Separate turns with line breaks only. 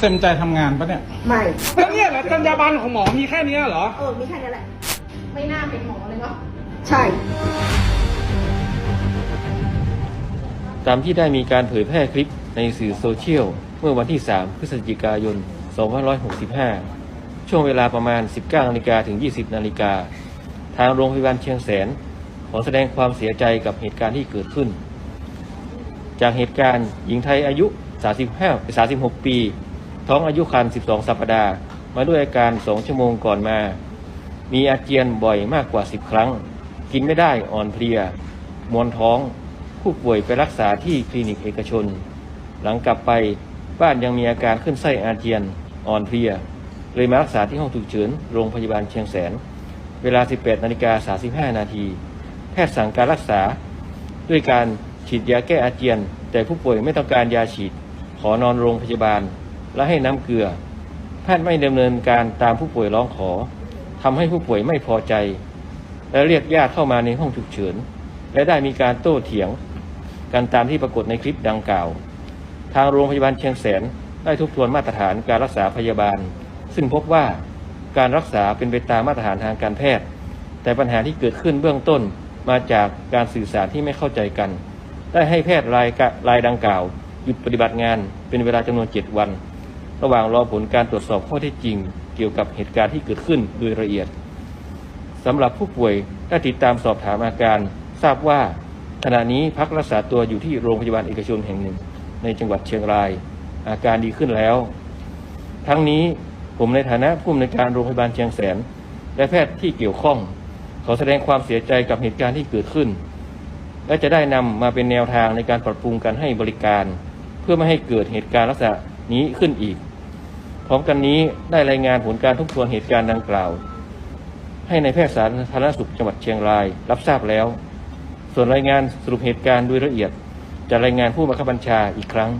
เต็มใจทำงานปะเนี่ย
ไม่
แล้วเนี่ยเหรอจรรยาบรรณของหมอมีแค่เนี้ยเหรอ
เออมีแค่นี้แหละ
ไม่น่าเป็นหมอเลยเนาะ
ใช่
ตามที่ได้มีการเผยแพร่คลิปในสื่อโซเชียล เมื่อวันที่ 3 พฤศจิกายน 2565 ช่วงเวลาประมาณ 19นาฬิกาถึง 20นาฬิกา ทางโรงพยาบาลเชียงแสน ขอแสดงความเสียใจกับเหตุการณ์ที่เกิดขึ้น จากเหตุการณ์หญิงไทยอายุ 35 36 ปี ท้องอายุครรภ์12 สัปดาห์ มาด้วยอาการ 2 ชั่วโมงก่อนมา มีอาเจียนบ่อยมากกว่า 10 ครั้ง กินไม่ได้อ่อนเพลีย มวนท้อง ผู้ป่วยไปรักษาที่คลินิกเอกชน หลังกลับไปบ้านยังมีอาการขึ้นไส้อาเจียนอ่อนเพลีย เลยมารักษาที่ห้องฉุกเฉินโรงพยาบาลเชียงแสน เวลา 18นาฬิกา35 นาที แพทย์สั่งการรักษา ด้วยการฉีดยาแก้อาเจียน แต่ผู้ป่วยไม่ต้องการยาฉีด ขอนอนโรงพยาบาล และให้น้ำเกลือ แพทย์ไม่ดำเนินการตามผู้ป่วยร้องขอทำให้ผู้ป่วยไม่พอใจ และเรียกญาติเข้ามาในห้องฉุกเฉิน และได้มีการโต้เถียงกันตามที่ปรากฏในคลิปดังกล่าว ทางโรงพยาบาลเชียงแสนได้ทบทวนมาตรฐานการรักษาพยาบาล ซึ่งพบว่าการรักษาเป็นไปตามมาตรฐานทางการแพทย์ แต่ปัญหาที่เกิดขึ้นเบื้องต้นมาจากการสื่อสารที่ไม่เข้าใจกัน ได้ให้แพทย์รายรายดังกล่าว หยุดปฏิบัติงานเป็นเวลาจำนวน 7 วัน ระหว่างรอผลการตรวจสอบข้อเท็จจริง เกี่ยวกับเหตุการณ์ที่เกิดขึ้นโดยละเอียดสำหรับผู้ป่วยได้ติดตามสอบถามอาการ ทราบว่าขณะนี้พักรักษาตัวอยู่ที่โรงพยาบาลเอกชนแห่งหนึ่ง ในจังหวัดเชียงราย อาการดีขึ้นแล้ว ทั้งนี้ผมในฐานะผู้อำนวยการโรงพยาบาลเชียงแสน และแพทย์ที่เกี่ยวข้อง ขอแสดงความเสียใจกับเหตุการณ์ที่เกิดขึ้น และจะได้นำมาเป็นแนวทางในการปรับปรุงการให้บริการ เพื่อไม่ให้เกิดเหตุการณ์ลักษณะนี้ขึ้นอีก พร้อมกันนี้ได้รายงานผลการทบทวนเหตุการณ์ดังกล่าว ให้ในายแพทย์สาธารณสุขจังหวัดเชียงราย รับทราบแล้ว ส่วนรายงานสรุปเหตุการณ์โดยละเอียด จะรายงานผู้บังคับบัญชาอีกครั้ง